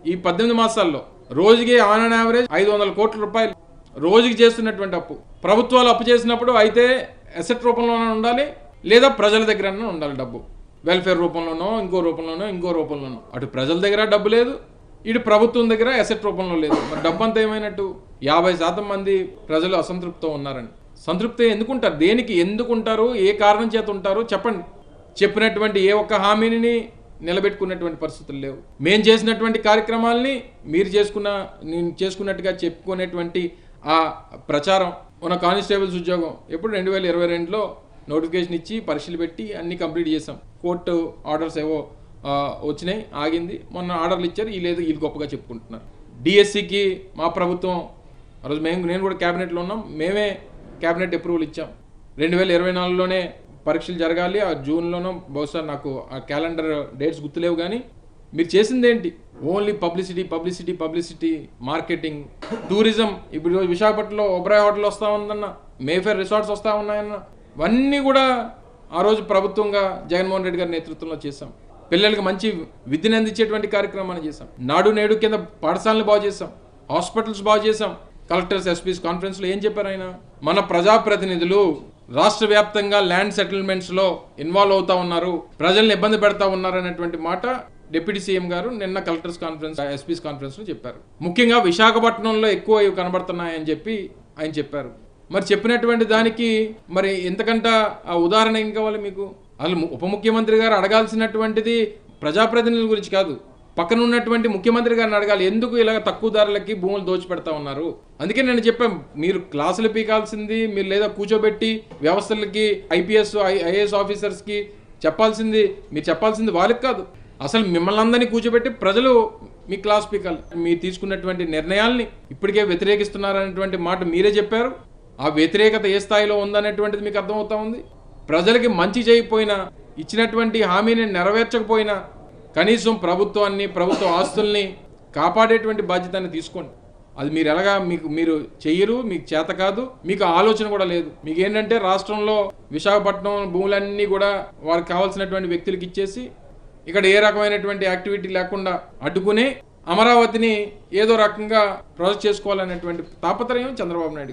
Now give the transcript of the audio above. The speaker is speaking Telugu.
ఈ పద్దెనిమిది మాసాల్లో రోజుకి ఆన్ అండ్ యావరేజ్ ఐదు వందల కోట్ల రూపాయలు రోజుకి చేస్తున్నటువంటి అప్పు. ప్రభుత్వాలు అప్పు చేసినప్పుడు అయితే అసెట్ రూపంలోనే ఉండాలి లేదా ప్రజల దగ్గర ఉండాలి డబ్బు. వెల్ఫేర్ రూపంలోనో ఇంకో రూపంలోనో ఇంకో రూపంలోనో. అటు ప్రజల దగ్గర డబ్బు లేదు ఇటు ప్రభుత్వం దగ్గర అసెట్ రూపంలో లేదు. మరి డబ్బు అంతా ఏమైనట్టు? యాభై శాతం మంది ప్రజలు అసంతృప్తితో ఉన్నారని. సంతృప్తి ఎందుకుంటారు? దేనికి ఎందుకుంటారు? ఏ కారణం చేత ఉంటారు? చెప్పండి. చెప్పినటువంటి ఏ ఒక్క హామీని నిలబెట్టుకున్నటువంటి పరిస్థితులు లేవు. మేము చేసినటువంటి కార్యక్రమాల్ని మీరు చేసుకున్న నేను చేసుకున్నట్టుగా చెప్పుకునేటువంటి ఆ ప్రచారం మన కానిస్టేబుల్స్ ఉద్యోగం ఎప్పుడు రెండు వేల ఇరవై రెండులో నోటిఫికేషన్ ఇచ్చి పరీక్షలు పెట్టి అన్ని కంప్లీట్ చేసాం. కోర్టు ఆర్డర్స్ ఏవో వచ్చినాయి ఆగింది. మొన్న ఆర్డర్లు ఇచ్చారు ఈ లేదు వీళ్ళు గొప్పగా చెప్పుకుంటున్నారు. డిఎస్సికి మా ప్రభుత్వం ఆ రోజు మేము నేను కూడా క్యాబినెట్లో ఉన్నాం. మేమే క్యాబినెట్ అప్రూవల్ ఇచ్చాం. రెండు వేల ఇరవై నాలుగులోనే పరీక్షలు జరగాలి. ఆ జూన్లోనో బహుశా నాకు ఆ క్యాలెండర్ డేట్స్ గుర్తులేవు కానీ మీరు చేసింది ఏంటి only publicity publicity publicity marketing tourism. ఇప్పుడు విశాఖపట్నంలో ఒబ్రాయ్ హోటల్ వస్తా ఉందన్న మేఫేర్ రిసార్ట్స్ వస్తా ఉన్నాయన్న ఇవన్నీ కూడా ఆ రోజు ప్రభుత్వంగా జగన్మోహన్ రెడ్డి గారి నేతృత్వంలో చేశాం. పిల్లలకి మంచి విద్యను అందించేటువంటి కార్యక్రమాన్ని చేశాం. నాడు నేడు కింద పాఠశాలను బాగు చేశాం. హాస్పిటల్స్ బాగు చేశాం. కలెక్టర్స్ ఎస్పీస్ కాన్ఫరెన్స్లో ఏం చెప్పారు ఆయన? మన ప్రజాప్రతినిధులు రాష్ట్ర వ్యాప్తంగా ల్యాండ్ సెటిల్మెంట్స్లో ఇన్వాల్వ్ అవుతా ఉన్నారు. ప్రజల్ని ఇబ్బంది పెడతా ఉన్నారు అనేటువంటి మాట డిప్యూటీ సీఎం గారు నిన్న కలెక్టర్స్ కాన్ఫరెన్స్ ఎస్పీస్ కాన్ఫరెన్స్లో చెప్పారు. ముఖ్యంగా విశాఖపట్నంలో ఎక్కువ ఇవి కనబడుతున్నాయని చెప్పి ఆయన చెప్పారు. మరి చెప్పినటువంటి దానికి మరి ఎంతకంట ఆ ఉదాహరణ ఏం కావాలి మీకు? అసలు ము- ఉప ముఖ్యమంత్రి గారు అడగాల్సినటువంటిది ప్రజాప్రతినిధుల గురించి కాదు. పక్కన ఉన్నటువంటి ముఖ్యమంత్రి గారిని అడగాలి ఎందుకు ఇలా తక్కువ ధరలకి భూములు దోచిపెడతా ఉన్నారు? అందుకే నేను చెప్పాను మీరు క్లాసులు పీకాల్సింది మీరు లేదా కూర్చోబెట్టి వ్యవస్థలకి ఐపీఎస్ ఐఏఎస్ ఆఫీసర్స్కి చెప్పాల్సింది మీరు చెప్పాల్సింది వాళ్ళకి కాదు. అసలు మిమ్మల్ని అందరినీ కూర్చోబెట్టి ప్రజలు మీ క్లాస్ పీకాలి. మీరు తీసుకున్నటువంటి నిర్ణయాల్ని ఇప్పటికే వ్యతిరేకిస్తున్నారనేటువంటి మాట మీరే చెప్పారు. ఆ వ్యతిరేకత ఏ స్థాయిలో ఉందనేటువంటిది మీకు అర్థమవుతా ఉంది. ప్రజలకి మంచి చేయకపోయినా ఇచ్చినటువంటి హామీని నెరవేర్చకపోయినా కనీసం ప్రభుత్వాన్ని ప్రభుత్వ ఆస్తుల్ని కాపాడేటువంటి బాధ్యతని తీసుకోండి. అది మీరు ఎలాగా మీకు మీరు చెయ్యరు మీకు చేత కాదు మీకు ఆలోచన కూడా లేదు. మీకు ఏంటంటే రాష్ట్రంలో విశాఖపట్నం భూములన్నీ కూడా వారికి కావాల్సినటువంటి వ్యక్తులకు ఇచ్చేసి ఇక్కడ ఏ రకమైనటువంటి యాక్టివిటీ లేకుండా అడ్డుకుని అమరావతిని ఏదో రకంగా ప్రాజెక్ట్ చేసుకోవాలనేటువంటి తాపత్రయం చంద్రబాబు నాయుడు గారు.